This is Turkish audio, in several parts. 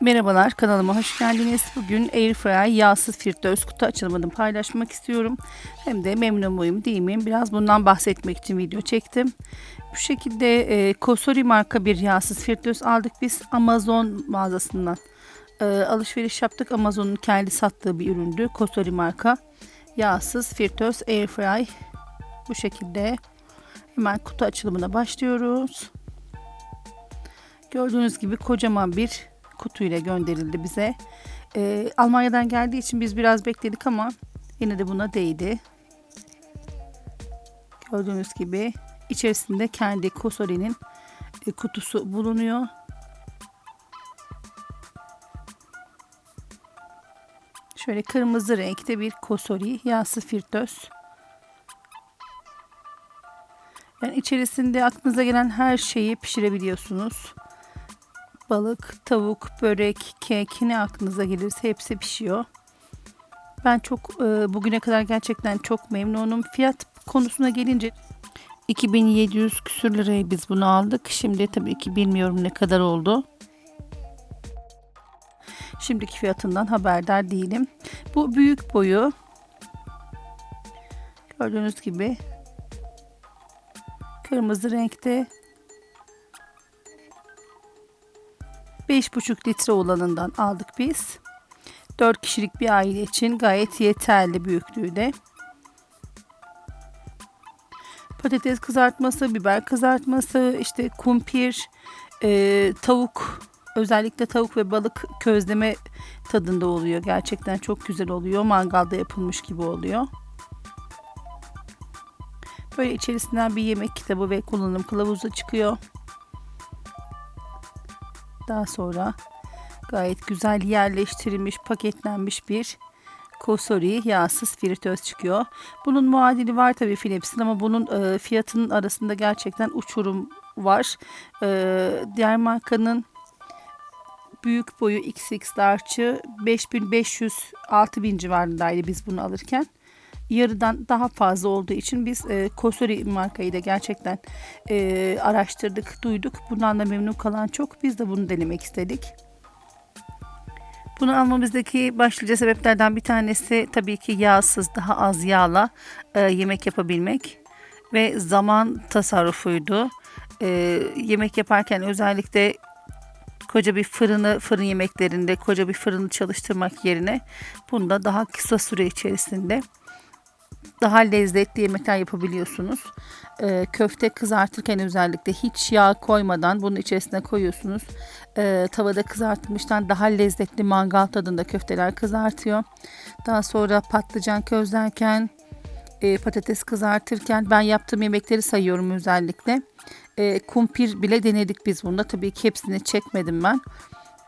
Merhabalar kanalıma hoş geldiniz. Bugün Airfryer yağsız fritöz kutu açılımını paylaşmak istiyorum. Hem de memnun muyum değil miyim? Biraz bundan bahsetmek için video çektim. Bu şekilde e, Kosori marka bir yağsız fritöz aldık biz Amazon mağazasından. E, alışveriş yaptık. Amazon'un kendi sattığı bir üründü. Kosori marka yağsız fritöz Airfryer. Bu şekilde hemen kutu açılımına başlıyoruz. Gördüğünüz gibi kocaman bir kutuyla gönderildi bize. Ee, Almanya'dan geldiği için biz biraz bekledik ama yine de buna değdi. Gördüğünüz gibi içerisinde kendi Kosori'nin e, kutusu bulunuyor. Şöyle kırmızı renkte bir Kosori yağsız firtöz. Yani içerisinde aklınıza gelen her şeyi pişirebiliyorsunuz balık, tavuk, börek, kek ne aklınıza gelirse hepsi pişiyor. Ben çok e, bugüne kadar gerçekten çok memnunum. Fiyat konusuna gelince 2700 küsür liraya biz bunu aldık. Şimdi tabii ki bilmiyorum ne kadar oldu. Şimdiki fiyatından haberdar değilim. Bu büyük boyu gördüğünüz gibi kırmızı renkte 5,5 litre olanından aldık biz. 4 kişilik bir aile için gayet yeterli büyüklüğü Patates kızartması, biber kızartması, işte kumpir, e, tavuk, özellikle tavuk ve balık közleme tadında oluyor. Gerçekten çok güzel oluyor. Mangalda yapılmış gibi oluyor. Böyle içerisinden bir yemek kitabı ve kullanım kılavuzu çıkıyor. Daha sonra gayet güzel yerleştirilmiş, paketlenmiş bir Kosori yağsız fritöz çıkıyor. Bunun muadili var tabii Philips'in ama bunun e, fiyatının arasında gerçekten uçurum var. E, diğer markanın büyük boyu XX large'ı 5500-6000 civarındaydı biz bunu alırken yarıdan daha fazla olduğu için biz e, Kosori markayı da gerçekten e, araştırdık, duyduk. Bundan da memnun kalan çok. Biz de bunu denemek istedik. Bunu almamızdaki başlıca sebeplerden bir tanesi tabii ki yağsız, daha az yağla e, yemek yapabilmek ve zaman tasarrufuydu. E, yemek yaparken özellikle koca bir fırını fırın yemeklerinde koca bir fırını çalıştırmak yerine bunda daha kısa süre içerisinde daha lezzetli yemekler yapabiliyorsunuz. Ee, köfte kızartırken özellikle hiç yağ koymadan bunun içerisine koyuyorsunuz. Ee, tavada kızartılmıştan daha lezzetli mangal tadında köfteler kızartıyor. Daha sonra patlıcan közlerken, e, patates kızartırken ben yaptığım yemekleri sayıyorum özellikle. E, kumpir bile denedik biz bunda. Tabii ki hepsini çekmedim ben.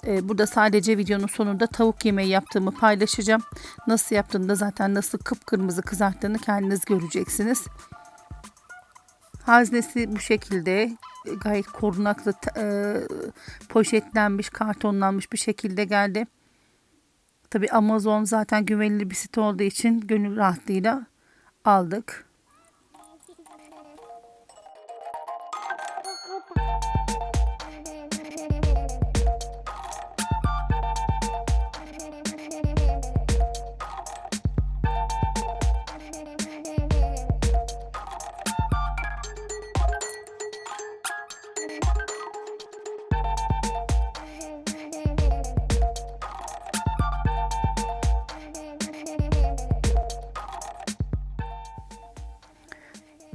Ee, burada sadece videonun sonunda tavuk yemeği yaptığımı paylaşacağım. Nasıl yaptığını da zaten nasıl kıpkırmızı kızarttığını kendiniz göreceksiniz. Haznesi bu şekilde gayet korunaklı e, poşetlenmiş, kartonlanmış bir şekilde geldi. Tabi Amazon zaten güvenilir bir site olduğu için gönül rahatlığıyla aldık.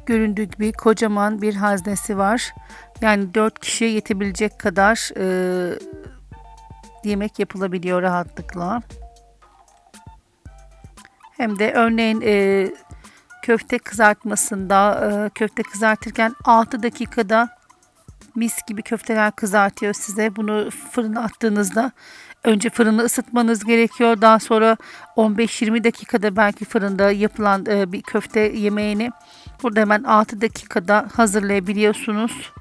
Göründüğü gibi kocaman bir haznesi var. Yani 4 kişiye yetebilecek kadar e, yemek yapılabiliyor rahatlıkla. Hem de örneğin e, köfte kızartmasında e, köfte kızartırken 6 dakikada mis gibi köfteler kızartıyor size. Bunu fırına attığınızda önce fırını ısıtmanız gerekiyor. Daha sonra 15-20 dakikada belki fırında yapılan e, bir köfte yemeğini burada hemen 6 dakikada hazırlayabiliyorsunuz.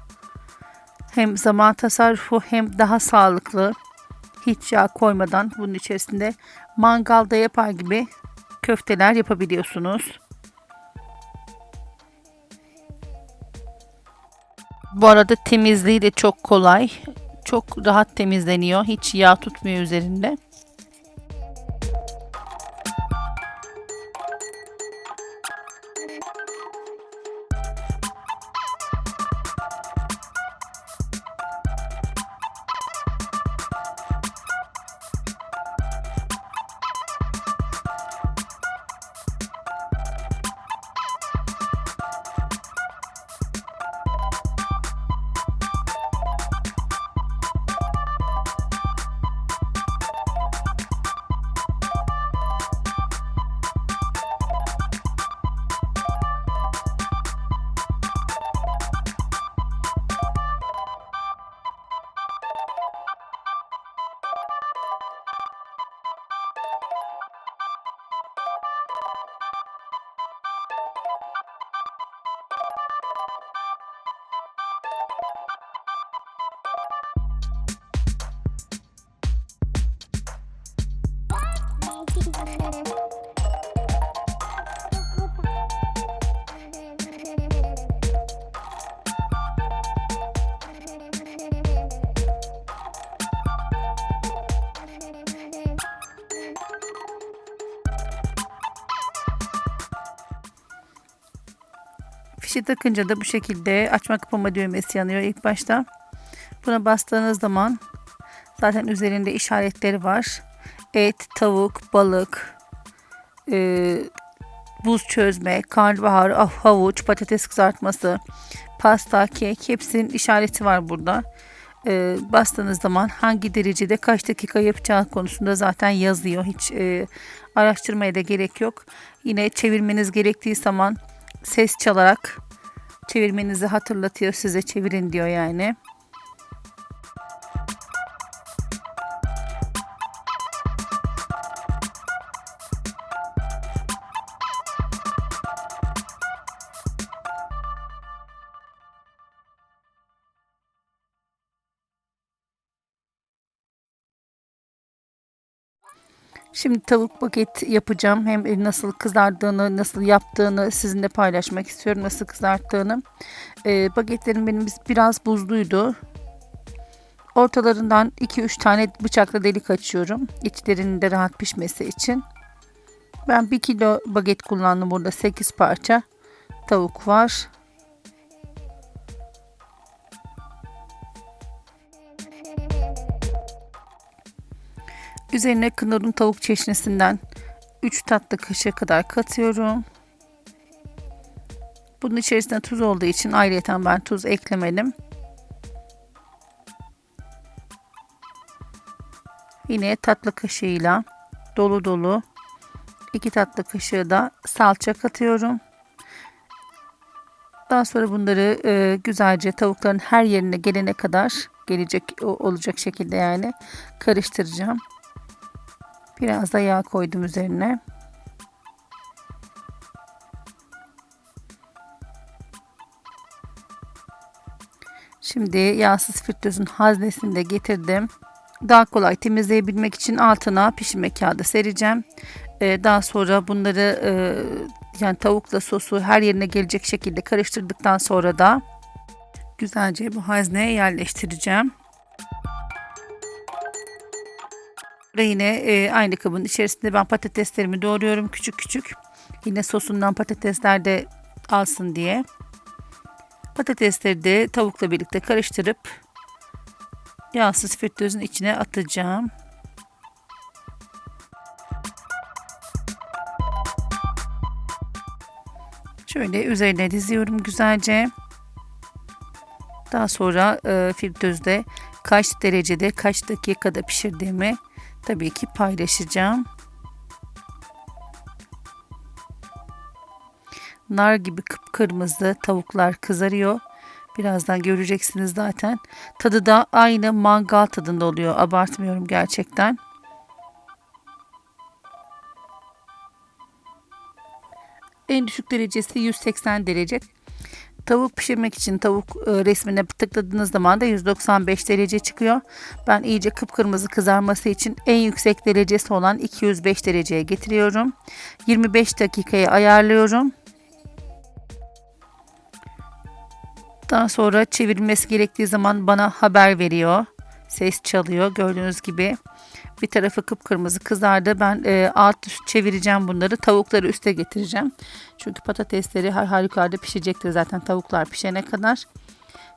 Hem zaman tasarrufu hem daha sağlıklı. Hiç yağ koymadan bunun içerisinde mangalda yapar gibi köfteler yapabiliyorsunuz. Bu arada temizliği de çok kolay. Çok rahat temizleniyor. Hiç yağ tutmuyor üzerinde. Fişi takınca da bu şekilde açma kapama düğmesi yanıyor ilk başta. Buna bastığınız zaman zaten üzerinde işaretleri var. Et, tavuk, balık, e, buz çözme, karnabahar, ah, havuç, patates kızartması, pasta, kek hepsinin işareti var burada. E, bastığınız zaman hangi derecede kaç dakika yapacağı konusunda zaten yazıyor. Hiç e, araştırmaya da gerek yok. Yine çevirmeniz gerektiği zaman ses çalarak çevirmenizi hatırlatıyor size çevirin diyor yani. Şimdi tavuk paket yapacağım. Hem nasıl kızardığını, nasıl yaptığını sizinle paylaşmak istiyorum. Nasıl kızarttığını. Ee, bagetlerim benim biraz buzluydu. Ortalarından 2-3 tane bıçakla delik açıyorum. İçlerinin de rahat pişmesi için. Ben 1 kilo baget kullandım burada 8 parça. Tavuk var. Üzerine kınurun tavuk çeşnisinden 3 tatlı kaşığı kadar katıyorum. Bunun içerisinde tuz olduğu için ayrıyeten ben tuz eklemedim. Yine tatlı kaşığıyla dolu dolu 2 tatlı kaşığı da salça katıyorum. Daha sonra bunları e, güzelce tavukların her yerine gelene kadar gelecek olacak şekilde yani karıştıracağım. Biraz da yağ koydum üzerine. Şimdi yağsız frittözün haznesini de getirdim. Daha kolay temizleyebilmek için altına pişirme kağıdı sereceğim. Ee, daha sonra bunları e, yani tavukla sosu her yerine gelecek şekilde karıştırdıktan sonra da güzelce bu hazneye yerleştireceğim. Ve yine e, aynı kabın içerisinde ben patateslerimi doğruyorum küçük küçük. Yine sosundan patatesler de alsın diye. Patatesleri de tavukla birlikte karıştırıp yağsız frittözün içine atacağım. Şöyle üzerine diziyorum güzelce. Daha sonra e, fritözde kaç derecede kaç dakikada pişirdiğimi tabii ki paylaşacağım. Nar gibi kıpkırmızı tavuklar kızarıyor. Birazdan göreceksiniz zaten. Tadı da aynı mangal tadında oluyor. Abartmıyorum gerçekten. En düşük derecesi 180 derece. Tavuk pişirmek için tavuk e, resmine tıkladığınız zaman da 195 derece çıkıyor. Ben iyice kıpkırmızı kızarması için en yüksek derecesi olan 205 dereceye getiriyorum. 25 dakikaya ayarlıyorum. Daha sonra çevirmesi gerektiği zaman bana haber veriyor. ses çalıyor. Gördüğünüz gibi bir tarafı kıpkırmızı kızardı. Ben e, alt üst çevireceğim bunları. Tavukları üste getireceğim. Çünkü patatesleri har harikulade pişecektir zaten tavuklar pişene kadar.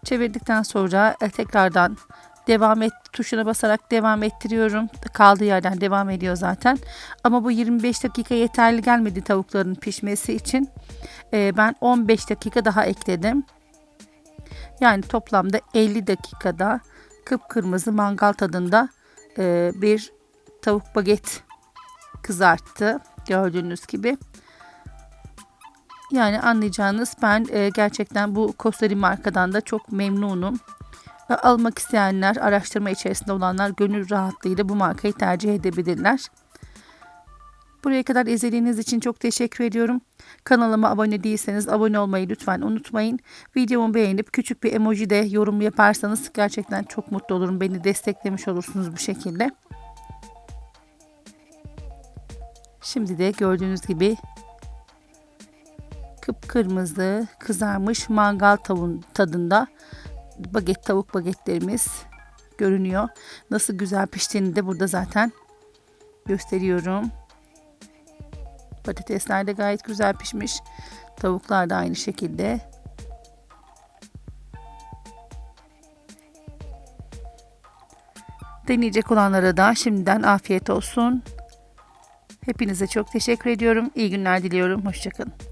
Çevirdikten sonra e, tekrardan devam et tuşuna basarak devam ettiriyorum. Kaldığı yerden devam ediyor zaten. Ama bu 25 dakika yeterli gelmedi tavukların pişmesi için. E, ben 15 dakika daha ekledim. Yani toplamda 50 dakikada kıpkırmızı mangal tadında e, bir tavuk baget kızarttı. Gördüğünüz gibi. Yani anlayacağınız ben e, gerçekten bu Costa markadan da çok memnunum. Ve almak isteyenler, araştırma içerisinde olanlar gönül rahatlığıyla bu markayı tercih edebilirler. Buraya kadar izlediğiniz için çok teşekkür ediyorum. Kanalıma abone değilseniz abone olmayı lütfen unutmayın. Videomu beğenip küçük bir emoji de yorum yaparsanız gerçekten çok mutlu olurum. Beni desteklemiş olursunuz bu şekilde. Şimdi de gördüğünüz gibi kıpkırmızı kızarmış mangal tavuğun tadında baget tavuk bagetlerimiz görünüyor. Nasıl güzel piştiğini de burada zaten gösteriyorum. Patatesler de gayet güzel pişmiş. Tavuklar da aynı şekilde. Deneyecek olanlara da şimdiden afiyet olsun. Hepinize çok teşekkür ediyorum. İyi günler diliyorum. Hoşçakalın.